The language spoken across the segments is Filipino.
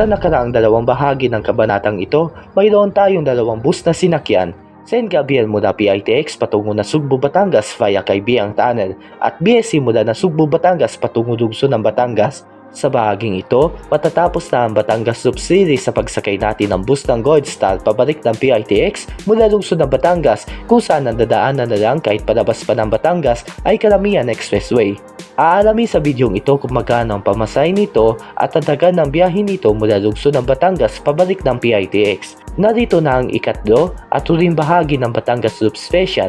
Sa nakaraang dalawang bahagi ng kabanatang ito, mayroon tayong dalawang bus na sinakyan San Gabriel mula PITX patungo na Sugbo, Batangas via Kaibiang Tunnel at BSC mula na Sugbo, Batangas patungo Lugso ng Batangas. Sa bahaging ito, matatapos na ang Batangas Loop Series sa pagsakay natin ng bus ng Gold Star pabalik ng PITX mula Lugso ng Batangas kung saan ang dadaanan na lang kahit palabas pa ng Batangas ay Kalamian Expressway. Aalamin sa bidyong ito kung magkano ang pamasahe nito at ang tagal ng biyahe nito mula Lugso ng Batangas pabalik ng PITX. Narito na ang ikatlo at huling bahagi ng Batangas Loop Special.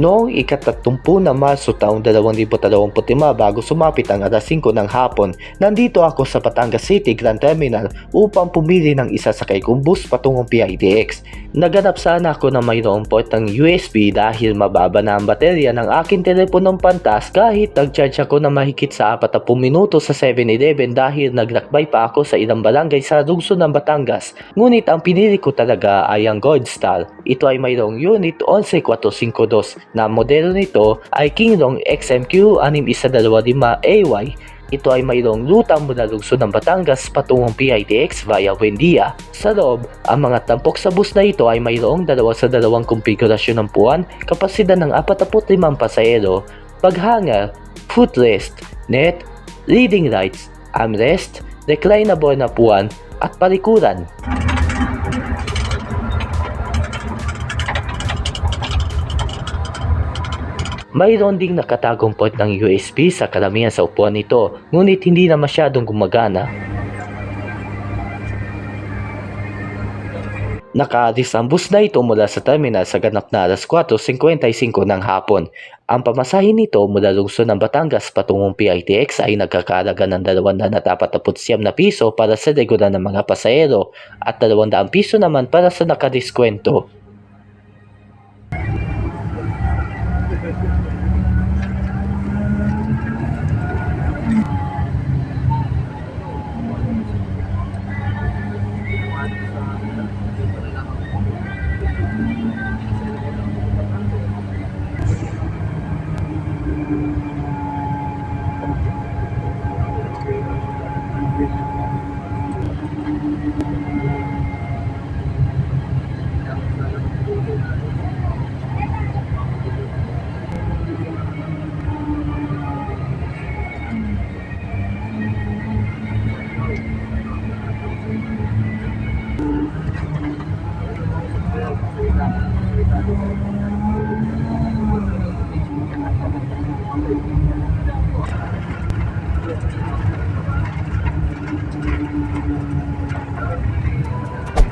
Noong ikatatumpu na Marso taong 2025 bago sumapit ang alas 5 ng hapon, nandito ako sa Batangas City Grand Terminal upang pumili ng isa sa kong bus patungong PIDX. Naganap sana ako na mayroong port ng USB dahil mababa na ang baterya ng aking teleponong pantas kahit nag-charge ako na mahigit sa 40 minuto sa 7-Eleven dahil naglakbay pa ako sa ilang barangay sa lungsod ng Batangas. Ngunit ang pinili ko talaga ay ang Gold Star. Ito ay mayroong unit 11452 na modelo nito ay Kinglong XMQ 6125 AY. Ito ay mayroong lutang mula lungsod ng Batangas patungong PITX via Buendia. Sa loob, ang mga tampok sa bus na ito ay mayroong dalawa sa dalawang konfigurasyon ng puwan, kapasidad ng 45 pasahero, paghanger, footrest, net, reading lights, armrest, reclinable na puwan, at palikuran. Mayroon ding nakatagong port ng USB sa karamihan sa upuan nito, ngunit hindi na masyadong gumagana. Nakaalis ang bus na ito mula sa terminal sa ganap na alas 4.55 ng hapon. Ang pamasahe nito mula lungsod ng Batangas patungong PITX ay nagkakalaga ng 249 na piso para sa regular na mga pasahero at 200 piso naman para sa nakadiskwento.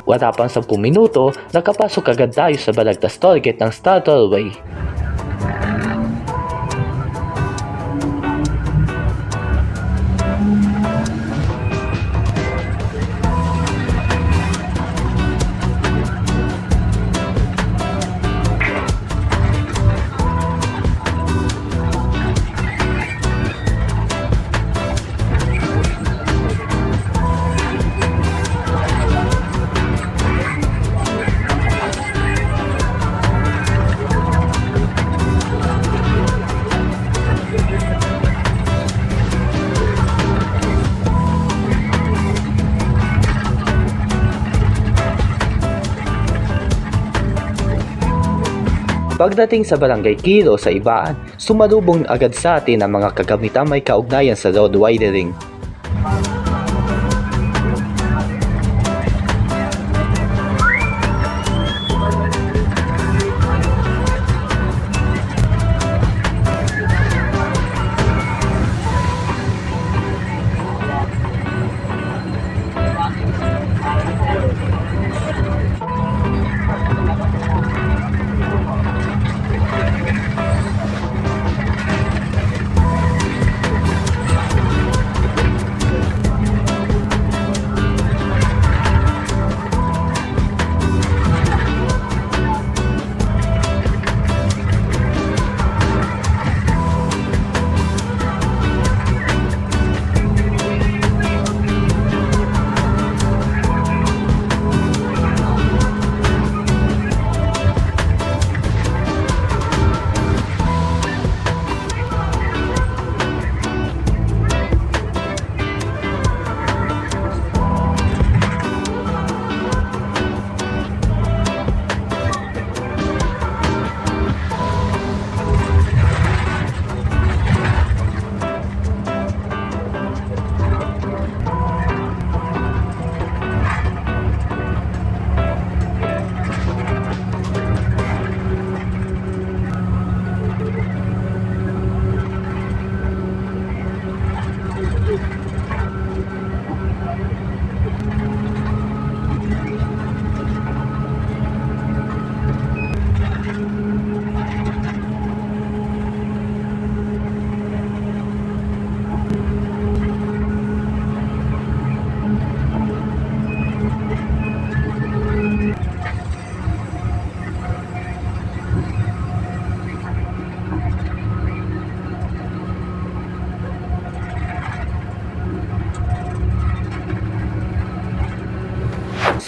Wala pang 10 minuto, nakapasok agad tayo sa Balagtas Tollgate ng Star Pagdating sa Barangay Kiro sa Ibaan, sumalubong agad sa atin ang mga kagamitan may kaugnayan sa road widening.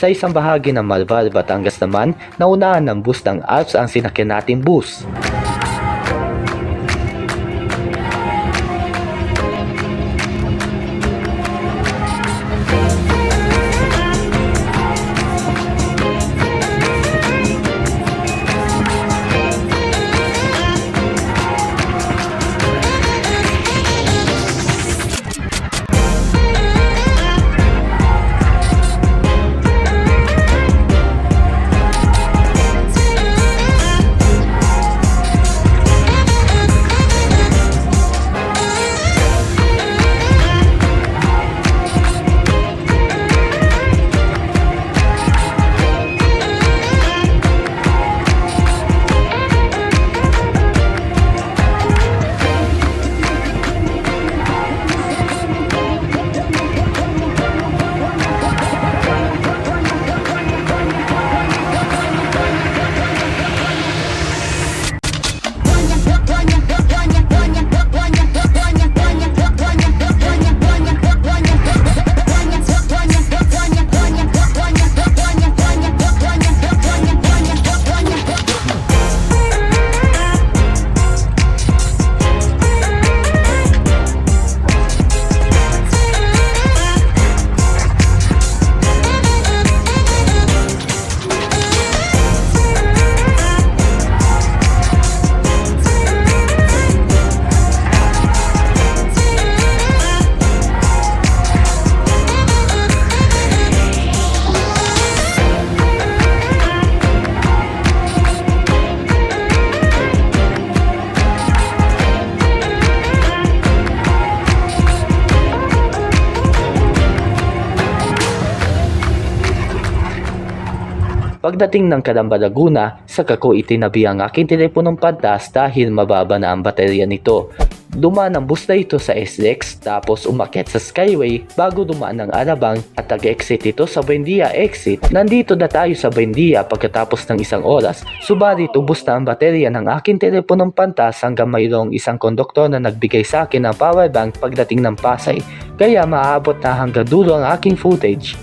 Sa isang bahagi ng Malvar, Batangas naman, naunahan ng bus ng Alps ang sinakyan nating bus. Pagdating ng Calamba Laguna, saka ko itinabi ang aking teleponong pantas dahil mababa na ang baterya nito. Dumaan ang bus na ito sa SLEX tapos umakyat sa Skyway bago dumaan ng Alabang at nag-exit ito sa Buendia exit. Nandito na tayo sa Buendia pagkatapos ng isang oras. Subalit ubos na ang baterya ng aking teleponong pantas hanggang mayroong isang konduktor na nagbigay sa akin ng power bank pagdating ng Pasay. Kaya maaabot na hanggang dulo ang aking footage.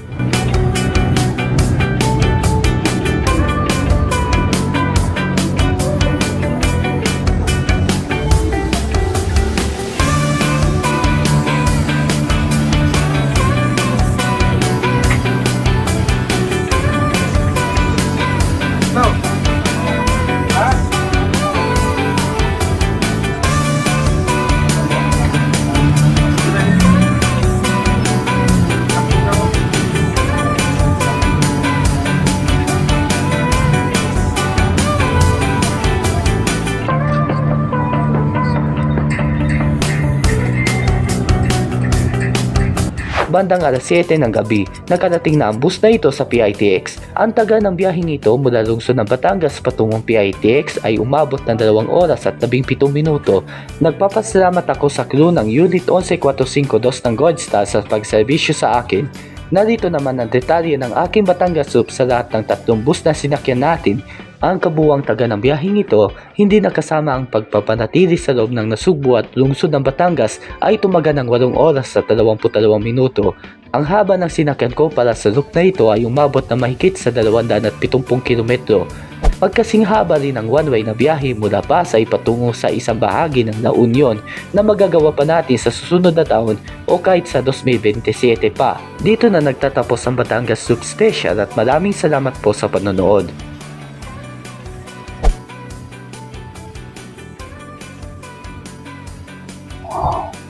Bandang alas 7 ng gabi, nakarating na ang bus na ito sa PITX. Ang taga ng biyaheng ito mula lungsod ng Batangas patungong PITX ay umabot ng 2 oras at 17 minuto. Nagpapasalamat ako sa crew ng Unit 11452 ng Goldstar sa pagserbisyo sa akin. Narito naman ang detalye ng aking Batangas Soup sa lahat ng tatlong bus na sinakyan natin ang kabuwang taga ng biyaheng ito, hindi nakasama ang pagpapanatili sa loob ng Nasugbu at lungsod ng Batangas ay tumaga ng 8 oras at 22 minuto. Ang haba ng sinakyan ko para sa loop na ito ay umabot na mahigit sa 270 kilometro. Pagkasing haba rin ang one-way na biyahe mula Pasay patungo sa isang bahagi ng La Union na magagawa pa natin sa susunod na taon o kahit sa 2027 pa. Dito na nagtatapos ang Batangas Soup Special at maraming salamat po sa panonood. Oh.